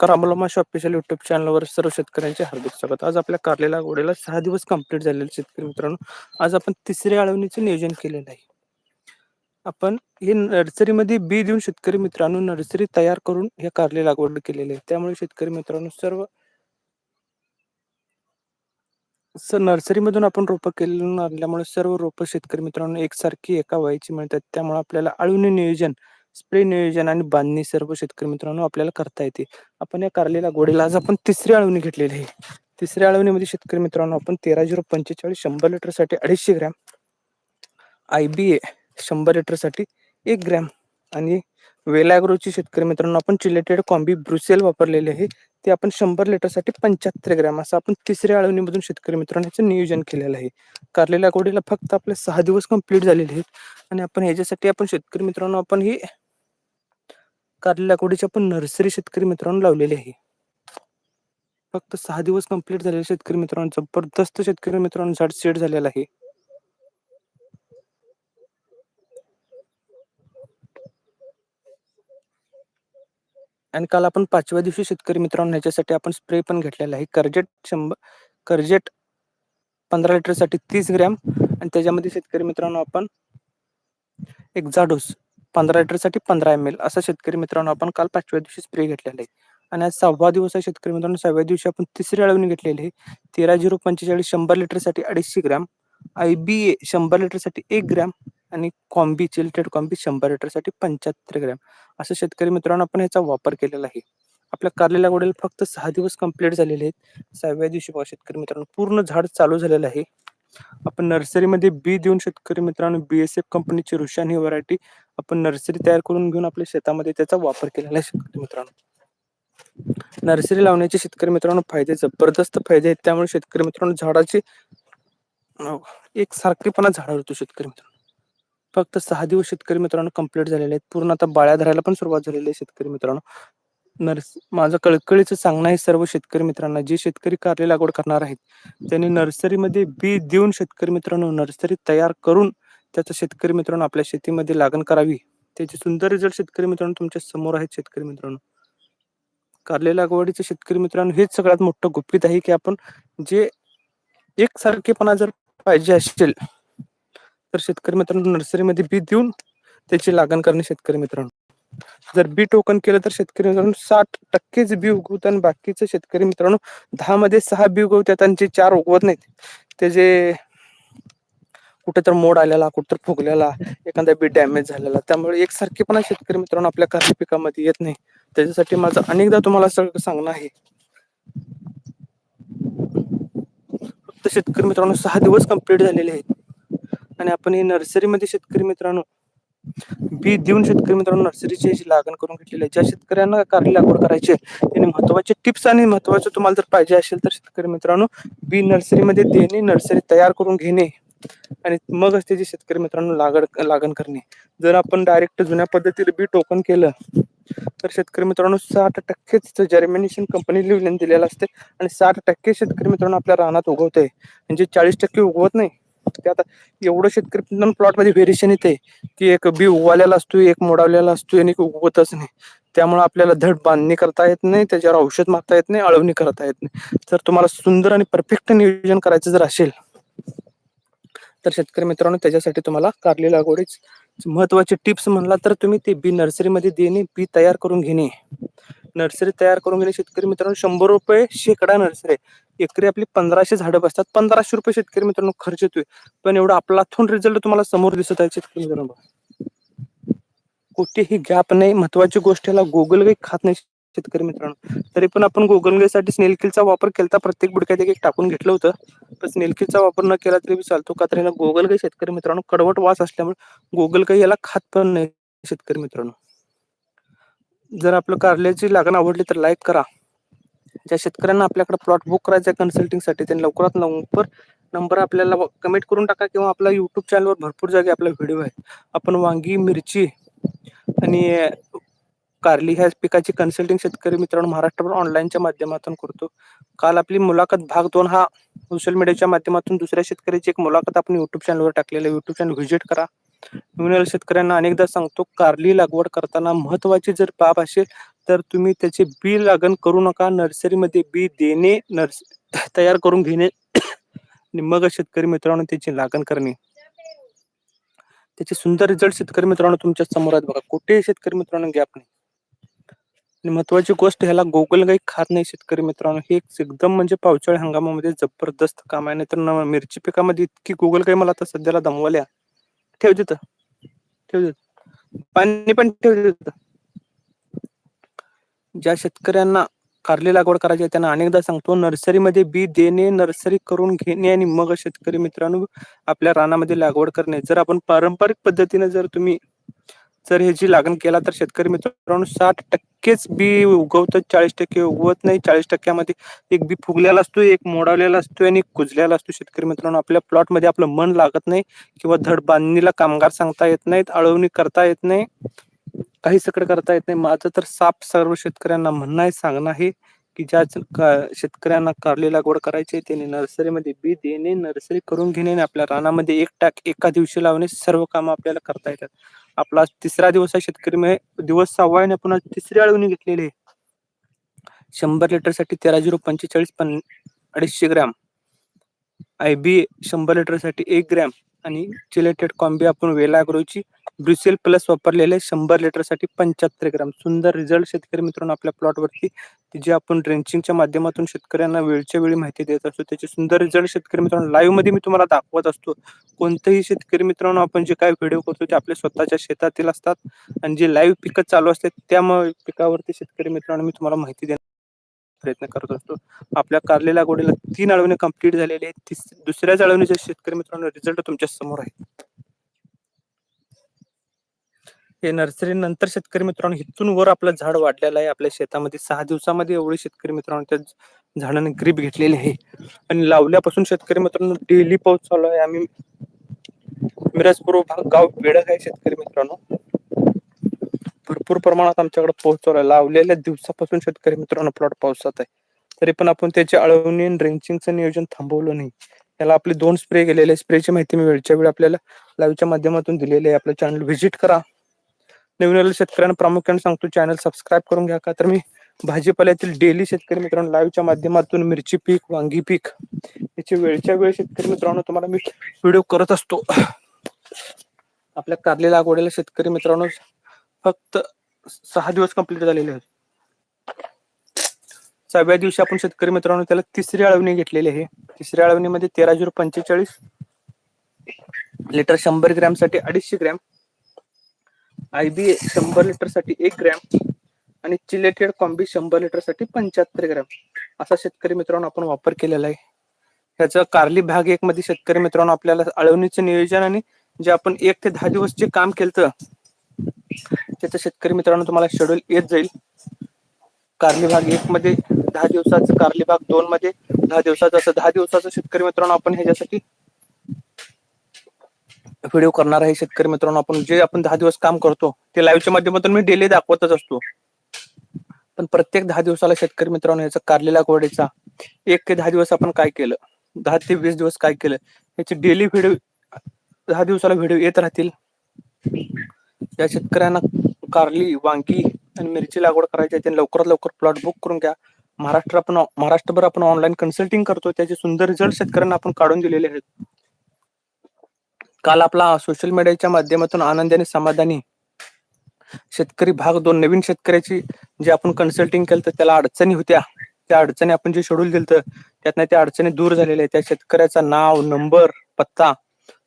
करामलमाश official YouTube चॅनलवर सर्व शेतकऱ्यांचे हार्दिक स्वागत. आज आपल्या कारलेला गोडेला सहा दिवस कंप्लीट झालेले शेतकरी मित्रांनो. आज आपण तिसऱ्या आळवणीचे नियोजन केलेलं आहे. आपण हे नर्सरीमध्ये बी देऊन शेतकरी मित्रांनो नर्सरी तयार करून हे कारले लागवड केलेले आहे. त्यामुळे शेतकरी मित्रांनो सर्व सर नर्सरीमधून आपण रोपं केलेली आणल्यामुळे सर्व रोपं शेतकरी मित्रांनो एकसारखी एका वयाची मिळतात. त्यामुळे आपल्याला आळवणी नियोजन स्प्रे नियोजन आणि बांधणी सर्व शेतकरी मित्रांनो आपल्याला करता येते. आपण या कारलेला गोडीला आज आपण तिसरी आळवणी घेतलेली आहे. तिसऱ्या आळवणीमध्ये शेतकरी मित्रांनो आपण तेरा झिरो पंचेचाळीस शंभर लिटरसाठी अडीचशे ग्रॅम आय बी ए शंभर लिटरसाठी एक ग्रॅम आणि वेलाग्रोची शेतकरी मित्रांनो आपण चिलेटेड कॉम्बी ब्रुसेल वापरलेले आहे. ते आपण शंभर लिटरसाठी पंच्याहत्तर ग्रॅम असं आपण तिसऱ्या आळवणीमधून शेतकरी मित्रांनो याचं नियोजन केलेलं आहे. कारलेल्या गोडीला फक्त आपले सहा दिवस कंप्लीट झालेले आहेत. आणि आपण ह्याच्यासाठी आपण शेतकरी मित्रांनो आपण ही कारलेल्या कोडीची आपण नर्सरी शेतकरी मित्रांनो लावलेली आहे. फक्त सहा दिवस कंप्लीट झालेले शेतकरी मित्रांनो जबरदस्त शेतकरी मित्रांनो झाड सेट झालेला आहे. आणि काल आपण पाचव्या दिवशी शेतकरी मित्रांनो ह्याच्यासाठी आपण स्प्रे पण घेतलेला आहे. कर्जेट शंभर कर्जेट पंधरा लिटरसाठी तीस ग्रॅम. आणि त्याच्यामध्ये शेतकरी मित्रांनो आपण एक जाडोस पंधरा लिटरसाठी पंधरा एम एल असा शेतकरी मित्रांनो आपण काल पाचव्या दिवशी स्प्रे घेतलेला आहे. आणि आज सहावा दिवस आहे शेतकरी मित्रांनो. सहाव्या दिवशी आपण तिसरी अळवणी घेतलेली आहे. तेरा झिरो पंचेचाळीस शंभर लिटरसाठी अडीचशे ग्रॅम. आय बी ए शंभर लिटरसाठी एक ग्रॅम. आणि कॉम्बी चिल्टेड कॉम्बी शंभर लिटरसाठी पंच्याहत्तर ग्रॅम. असं शेतकरी मित्रांनो आपण याचा वापर केलेला आहे. आपल्या कारलेल्या लागवडीला फक्त सहा दिवस कंप्लीट झालेले आहेत. सहाव्या दिवशी शेतकरी मित्रांनो पूर्ण झाड चालू झालेलं आहे. आपण नर्सरीमध्ये बी देऊन शेतकरी मित्रांनो बीएसएफ कंपनीची रुशान ही व्हरायटी आपण नर्सरी तयार करून घेऊन आपल्या शेतामध्ये त्याचा वापर केलेला आहे शेतकरी मित्रांनो. नर्सरी लावण्याचे शेतकरी मित्रांनो फायदे जबरदस्त फायदे आहेत. त्यामुळे शेतकरी मित्रांनो झाडाचे एक सारखेपणा झाडावर होतो शेतकरी मित्रांनो. फक्त सहा दिवस शेतकरी मित्रांनो कंप्लीट झालेले आहेत. पूर्ण आता बाळ्या धरायला पण सुरुवात झालेली आहे शेतकरी मित्रांनो. नर्स माझं कळकळीचं सांगणं आहे सर्व शेतकरी मित्रांना जे शेतकरी कारले लागवड करणार आहेत त्यांनी नर्सरीमध्ये बी देऊन शेतकरी मित्रांनो नर्सरी तयार करून त्याचा शेतकरी मित्रांनो आपल्या शेतीमध्ये लागण करावी. त्याचे सुंदर रिझल्ट शेतकरी मित्रांनो तुमच्यासमोर आहेत शेतकरी मित्रांनो. कारले लागवडीचे शेतकरी मित्रांनो हेच सगळ्यात मोठं गुपित आहे की आपण जे एकसारखेपणा जर पाहिजे असेल तर शेतकरी मित्रांनो नर्सरीमध्ये बी देऊन त्याची लागण करणे शेतकरी मित्रांनो. जर बी टोकन केलं तर शेतकरी मित्रांनो साठ टक्केच बी उगवत आणि बाकीचे शेतकरी मित्रांनो दहा मध्ये सहा बी उगवतात आणि जे चार उगवत नाहीत ते जे कुठे तर मोड आलेला कुठे तर फुगलेला एखादा बी डॅमेज झालेला त्यामुळे एकसारखेपणा शेतकरी मित्रांनो आपल्या कारली पिकामध्ये येत नाही. त्याच्यासाठी माझं अनेकदा तुम्हाला सगळं सांगणं आहे. फक्त शेतकरी मित्रांनो सहा दिवस कंप्लीट झालेले आहेत. आणि आपण हे नर्सरीमध्ये शेतकरी मित्रांनो बी देऊन शेतकरी मित्रांनो नर्सरीची लागण करून घेतलेली आहे ज्या शेतकऱ्यांना कारली लागवड करायची आहे त्यांनी महत्त्वाचे टिप्स आणि महत्वाचं तुम्हाला जर पाहिजे असेल तर शेतकरी मित्रांनो बी नर्सरीमध्ये देणे नर्सरी तयार करून घेणे आणि मगच त्याची शेतकरी मित्रांनो लागण लागण करणे. जर आपण डायरेक्ट जुन्या पद्धतीने बी टोकन केलं तर शेतकरी मित्रांनो साठ टक्केच जर्मिनेशन कंपनी लिहून दिलेलं असते आणि साठ टक्के शेतकरी मित्रांनो आपल्या रानात उगवते म्हणजे चाळीस टक्के उगवत नाही. ते आता एवढं शेतकरी प्लॉटमध्ये व्हेरिएशन येते की एक बी उगवालेला असतो एक मोडावलेला असतो आणि एक उगवतच नाही. त्यामुळे आपल्याला धड बांधणी करता येत नाही त्याच्यावर औषध मारता येत नाही अळवणी करता येत नाही. जर तुम्हाला सुंदर आणि परफेक्ट नियोजन करायचं जर असेल तर शेतकरी मित्रांनो त्याच्यासाठी तुम्हाला कारली लागवडीच महत्त्वाचे टिप्स म्हणला तर तुम्ही ते बी नर्सरीमध्ये देणे बी तयार करून घेणे. नर्सरी तयार करून गेले शेतकरी मित्रांनो. शंभर रुपये शेकडा नर्सरी एकरी आपली पंधराशे झाडं बसतात. पंधराशे रुपये शेतकरी मित्रांनो खर्च येतोय. पण एवढा आपलाथून रिझल्ट तुम्हाला समोर दिसत आहे शेतकरी मित्रांनो कुठेही गॅप नाही. महत्वाची गोष्ट याला गुगल काही खात नाही शेतकरी मित्रांनो. तरी पण आपण गुगलसाठी स्नेलकिलचा वापर केला प्रत्येक बुडक्यात एक टाकून घेतलं होतं. पण स्नेलकिलचा वापर न केला तरी चालतो. का तर याला गुगल काही शेतकरी मित्रांनो कडवट वास असल्यामुळे गुगल काही याला खात पण नाही शेतकरी मित्रांनो. जर आपलं कारल्याची लागण आवडली तर लाईक करा. ज्या शेतकऱ्यांना आपल्याकडे प्लॉट बुक करायचा कन्सल्टिंगसाठी त्यांनी लवकरात लवकर नंबर आपल्याला कमेंट करून टाका किंवा आपल्या युट्यूब चॅनलवर भरपूर जागी आपला व्हिडिओ आहे आपण वांगी मिरची आणि कारली ह्या पिकाची कन्सल्टिंग शेतकरी मित्रांनो महाराष्ट्रभर ऑनलाईनच्या माध्यमातून करतो. काल आपली मुलाखत भाग दोन हा सोशल मीडियाच्या माध्यमातून दुसऱ्या शेतकऱ्याची एक मुलाखत आपण युट्यूब चॅनलवर टाकलेलं युट्यूब चॅनल व्हिजिट करा. शेतकऱ्यांना अनेकदा सांगतो कारली लागवड करताना महत्वाची जर बाब असेल तर तुम्ही त्याचे बी लागण करू नका. नर्सरीमध्ये बी देणे नर्स तयार करून घेणे आणि मग शेतकरी मित्रांनो त्याची लागण करणे. त्याचे सुंदर रिझल्ट शेतकरी मित्रांनो तुमच्यासमोर आहेत बघा. कुठेही शेतकरी मित्रांनो गॅप नाही. आणि महत्वाची गोष्ट ह्याला गोगल काही खात नाही शेतकरी मित्रांनो. हे एकदम म्हणजे पावसाळी हंगामामध्ये जबरदस्त काम आहे. नाहीतर तर मिरची पिकामध्ये इतकी गोगल काही मला आता सध्याला दमवल्या. ठेव तिथं. ठेव तिथं. पाणी पण ठेव तिथं. ज्या शेतकऱ्यांना कारली लागवड करायची आहे त्यांना अनेकदा सांगतो नर्सरीमध्ये बी देणे नर्सरी करून घेणे आणि मग शेतकरी मित्रांनो आपल्या रानामध्ये लागवड करणे. जर आपण पारंपरिक पद्धतीने जर तुम्ही जर ह्याची लागण केला तर शेतकरी मित्रांनो साठ इतकेच बी उगवतात चाळीस टक्के उगवत नाही. चाळीस टक्क्यामध्ये एक बी फुगलेला असतो एक मोडावलेला असतो आणि कुजलेला असतो शेतकरी मित्रांनो आपल्या प्लॉटमध्ये आपलं मन लागत नाही किंवा धड बांधणीला कामगार सांगता येत नाहीत अळवणी करता येत नाही काही सकड करता येत नाही. माझं तर साप सर्व शेतकऱ्यांना म्हणणं आहे सांगणं आहे. की ज्या शेतकऱ्यांना कारली लागवड करायची आहे त्यांनी नर्सरीमध्ये बी देणे नर्सरी करून घेणे आपल्या रानामध्ये एक टाक एका दिवशी लावणे सर्व काम आपल्याला करता येतात. आपला तिसरा दिवस आहे शेतकरी म्हणजे दिवस सहावा आहे पुन्हा तिसरी अळवणी घेतलेली आहे. शंभर लिटरसाठी तेरा झिरो पंचेचाळीस पन अडीचशे ग्रॅम. आय बी शंभर लिटरसाठी एक ग्रॅम. आणि चिलेटेड कॉम्बी आपण वेलाग्रोची ब्रुसेल प्लस वापरलेले शंभर लिटरसाठी पंच्याहत्तर ग्राम. सुंदर रिझल्ट शेतकरी मित्रांनो आपल्या प्लॉटवरती जे आपण ड्रेंचिंगच्या माध्यमातून शेतकऱ्यांना वेळच्या वेळी माहिती देत असतो त्याचे सुंदर रिझल्ट शेतकरी मित्रांनो लाईव्हमध्ये मी तुम्हाला दाखवत असतो. कोणतेही शेतकरी मित्रांनो आपण जे काय व्हिडिओ करतो ते आपल्या स्वतःच्या शेतातील असतात. आणि जे लाईव्ह पिकं चालू असतात त्या पिकावरती शेतकरी मित्रांनो मी तुम्हाला माहिती देणार प्रयत्न करत असतो. आपल्या कारलेल्या लागवडीला तीन अळवणी कंप्लीट झालेली आहेत. दुसऱ्या अळवणीचे शेतकरी मित्रांनो रिझल्ट तुमच्यासमोर आहे हे नर्सरी नंतर शेतकरी मित्रांनो इथून वर आपलं झाड वाढलेलं आहे. आपल्या शेतामध्ये सहा दिवसामध्ये एवढे शेतकरी मित्रांनो त्या झाडाने ग्रीप घेतलेली आहे. आणि लावल्यापासून शेतकरी मित्रांनो डेली पाऊस चालू आहे. आम्ही मिरजपूर भाग गाव बेडक आहे शेतकरी मित्रांनो. भरपूर प्रमाणात आमच्याकडे पाऊस चालू आहे. लावलेल्या दिवसापासून शेतकरी मित्रांनो प्लॉट पावसात आहे. तरी पण आपण त्याची अळवणी ड्रेंचिंगचं नियोजन थांबवलं नाही. याला आपले दोन स्प्रे गेलेले स्प्रेची माहिती मी वेळच्या वेळी आपल्याला लाईव्हच्या माध्यमातून दिलेली आहे. आपलं चॅनल व्हिजिट करा. नवीन आलेल्या शेतकऱ्यांना प्रामुख्याने सांगतो चॅनल सबस्क्राईब करून घ्या का? तर मी भाजीपाल्यातील डेली शेतकरी मित्रांनो लाईव्हच्या माध्यमातून मिरची पीक वांगी पीक याची वेळच्या वेळ शेतकरी मित्रांनो तुम्हाला मी व्हिडिओ करत असतो. आपल्या कारले लागवडीला शेतकरी मित्रांनो फक्त सहा दिवस कंप्लीट झालेले आहेत. सहाव्या दिवशी आपण शेतकरी मित्रांनो त्याला तिसरी अळवणी घेतलेली आहे. तिसऱ्या अळवणीमध्ये तेरा झिरो पंचेचाळीस लिटर शंभर ग्रॅमसाठी अडीचशे ग्रॅम आय बी शंभर लिटरसाठी एक ग्रॅम आणि चिलेटेड कॉम्बी शंभर लिटरसाठी पंच्याहत्तर ग्रॅम. असा शेतकरी मित्रांनो आपण वापर केलेला आहे. ह्याचा कार्ली भाग एक मध्ये शेतकरी मित्रांनो आपल्याला अळवणीचं नियोजन आणि जे आपण एक ते दहा दिवस जे काम केलं त्याचं शेतकरी मित्रांनो तुम्हाला शेड्यूल येत जाईल. कार्ली भाग एक मध्ये दहा दिवसाचं कार्ली भाग दोन मध्ये दहा दिवसाचं असं दहा दिवसाचं शेतकरी मित्रांनो आपण ह्याच्यासाठी व्हिडिओ करणार आहे शेतकरी मित्रांनो. आपण जे आपण दहा दिवस काम करतो ते लाईव्हच्या माध्यमातून मी डेली दाखवतच असतो. पण प्रत्येक दहा दिवसाला शेतकरी मित्रांनो याचा कारलेला गोडीचा एक ते दहा दिवस आपण काय केलं? दहा ते वीस दिवस काय केलं? याचे डेली व्हिडिओ दहा दिवसाला व्हिडिओ येत राहतील. या शेतकऱ्यांना कारली वांगी आणि मिरची लागवड करायची आहे त्यांनी लवकरात लवकर प्लॉट बुक करून घ्या. महाराष्ट्र आपण महाराष्ट्रभर आपण ऑनलाईन कन्सल्टिंग करतो त्याचे सुंदर रिझल्ट शेतकऱ्यांना आपण काढून दिलेले आहेत. काल आपला सोशल मीडियाच्या माध्यमातून आनंदी आणि समाधानी शेतकरी भाग दोन नवीन शेतकऱ्याची जे आपण कन्सल्टिंग केलं तर त्याला अडचणी होत्या. त्या अडचणी आपण जे शेड्यूल दिलं त्यातनं त्या अडचणी दूर झालेल्या आहेत. त्या शेतकऱ्याचा नाव नंबर पत्ता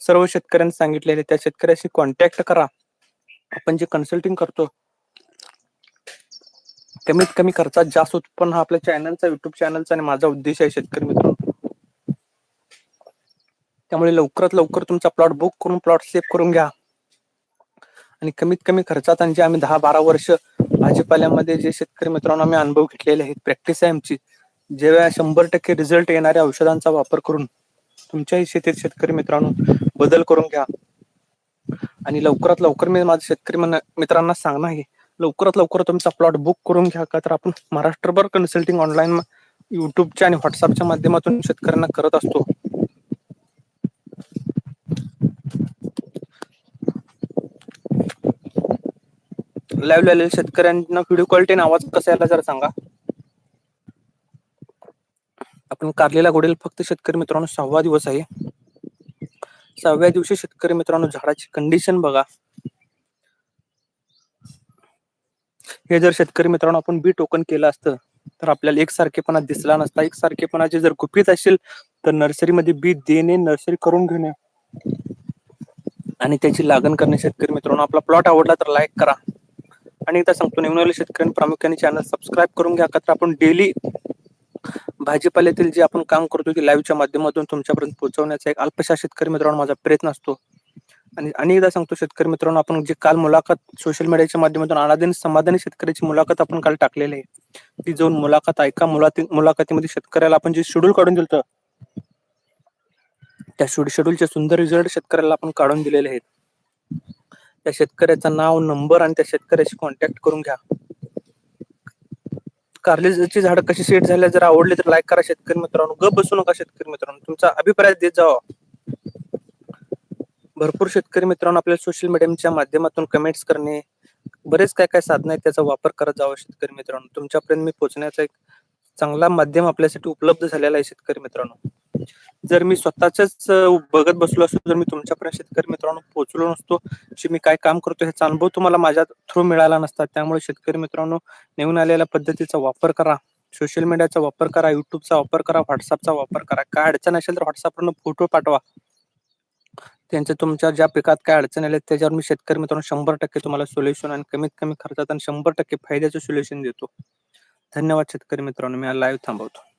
सर्व शेतकऱ्यांनी सांगितलेले त्या शेतकऱ्याशी कॉन्टॅक्ट करा. आपण जे कन्सल्टिंग करतो कमीत कमी खर्चात जास्त उत्पन्न हा आपल्या चॅनलचा युट्यूब चॅनलचा आणि माझा उद्देश आहे शेतकरी मित्र त्यामुळे लवकरात लवकर तुमचा प्लॉट बुक करून प्लॉट सेव्ह करून घ्या. आणि कमीत कमी खर्चात आणि जे आम्ही दहा बारा वर्ष भाजीपाल्यामध्ये जे शेतकरी मित्रांनो आम्ही अनुभव घेतलेले आहेत प्रॅक्टिस आहे आमची. जेव्हा शंभर टक्के रिझल्ट येणाऱ्या औषधांचा वापर करून तुमच्याही शेतीत शेतकरी मित्रांनो बदल करून घ्या. आणि लवकरात लवकर मी माझ्या शेतकरी मित्रांना सांगणार आहे लवकरात लवकर तुमचा प्लॉट बुक करून घ्या. का तर आपण महाराष्ट्रभर कन्सल्टिंग ऑनलाईन युट्यूबच्या आणि व्हॉट्सअपच्या माध्यमातून शेतकऱ्यांना करत असतो. लाईव्ह आलेल्या शेतकऱ्यांना व्हिडिओ क्वालिटी आणि आवाज कसा यायला जरा सांगा. आपण कारलेला गोडेल फक्त शेतकरी मित्रांनो सहावा दिवस आहे. सहाव्या दिवशी शेतकरी मित्रांनो झाडाची कंडिशन बघा. हे जर शेतकरी मित्रांनो आपण बी टोकन केलं असतं तर आपल्याला एकसारखेपणा दिसला नसता. एकसारखेपणाचे जर गुपित असेल तर नर्सरीमध्ये बी देणे नर्सरी करून घेणे. आणि त्याची लागण करणे शेतकरी मित्रांनो आपला प्लॉट आवडला तर लाईक करा. आणि एकदा सांगतो नवीन शेतकऱ्यांनी प्रामुख्याने चॅनल सबस्क्राईब करून घ्या. का तर आपण डेली भाजीपाल्यातील जे आपण काम करतो ते लाईव्हच्या माध्यमातून तुमच्यापर्यंत पोहोचवण्याचा एक अल्पशा शेतकरी मित्रांनो माझा प्रयत्न असतो. आणि अनेकदा सांगतो शेतकरी मित्रांनो आपण जे काल मुलाखत सोशल मीडियाच्या माध्यमातून अनादिन समाधानी शेतकऱ्याची मुलाखत आपण काल टाकलेली आहे. ती जाऊन मुलाखत ऐका. मुलाखतीमध्ये शेतकऱ्याला आपण जे शेड्यूल काढून दिलं त्या शेड्यूलचे सुंदर रिझल्ट शेतकऱ्याला आपण काढून दिलेले आहेत. त्या शेतकऱ्याचं नाव नंबर आणि त्या शेतकऱ्याशी कॉन्टॅक्ट करून घ्या. कारल्याची झाड कशी सेट झाल्या जर आवडली तर लाईक करा शेतकरी मित्रांनो. गप बसू नका शेतकरी मित्रांनो. तुमचा अभिप्राय देत जावा. भरपूर शेतकरी मित्रांनो आपल्याला सोशल मीडियाच्या माध्यमातून कमेंट्स करणे बरेच काय काय साधन आहेत त्याचा वापर करत जावा शेतकरी मित्रांनो. तुमच्यापर्यंत मी पोहोचण्याचा एक चांगला माध्यम आपल्यासाठी उपलब्ध झालेला आहे शेतकरी मित्रांनो. जर मी स्वतःच बघत बसलो असतो जर मी तुमच्यापर्यंत शेतकरी मित्रांनो पोहोचलो नसतो की मी काय काम करतो ह्याचा अनुभव तुम्हाला माझ्या थ्रू मिळाला नसता. त्यामुळे शेतकरी मित्रांनो नवीन आलेल्या पद्धतीचा वापर करा. सोशल मीडियाचा वापर करा युट्यूबचा वापर करा व्हॉट्सअपचा वापर करा. काय अडचण असेल तर व्हॉट्सअपवरून फोटो पाठवा. त्यांच्या तुमच्या ज्या पिकात काय अडचण आल्या त्याच्यावर मी शेतकरी मित्रांनो शंभर टक्के तुम्हाला सोल्युशन आणि कमीत कमी खर्चात आणि शंभर टक्के फायद्याचं सोल्युशन देतो. धन्यवाद शेतकरी मित्रांनो मी लाईव्ह थांबवतो.